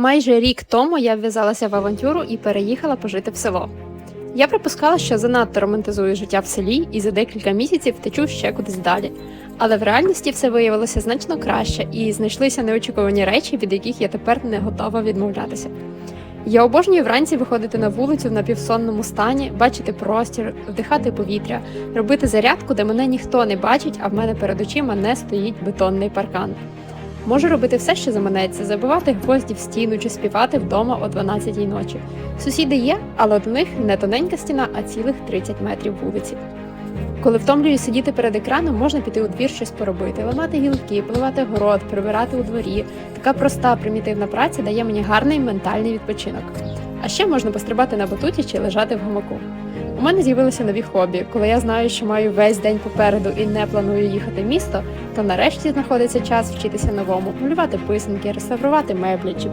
Майже рік тому я вв'язалася в авантюру і переїхала пожити в село. Я припускала, що занадто романтизую життя в селі і за декілька місяців втечу ще кудись далі. Але в реальності все виявилося значно краще і знайшлися неочікувані речі, від яких я тепер не готова відмовлятися. Я обожнюю вранці виходити на вулицю в напівсонному стані, бачити простір, вдихати повітря, робити зарядку, де мене ніхто не бачить, а в мене перед очима не стоїть бетонний паркан. Можу робити все, що заманеться, забивати гвозді в стіну чи співати вдома о 12-й ночі. Сусіди є, але до них не тоненька стіна, а цілих 30 метрів вулиці. Коли втомлююсь сидіти перед екраном, можна піти у двір щось поробити, ламати гілки, поливати город, прибирати у дворі. Така проста примітивна праця дає мені гарний ментальний відпочинок. А ще можна пострибати на батуті чи лежати в гамаку. У мене з'явилися нові хобі. Коли я знаю, що маю весь день попереду і не планую їхати в місто, то нарешті знаходиться час вчитися новому, малювати писанки, реставрувати меблі чи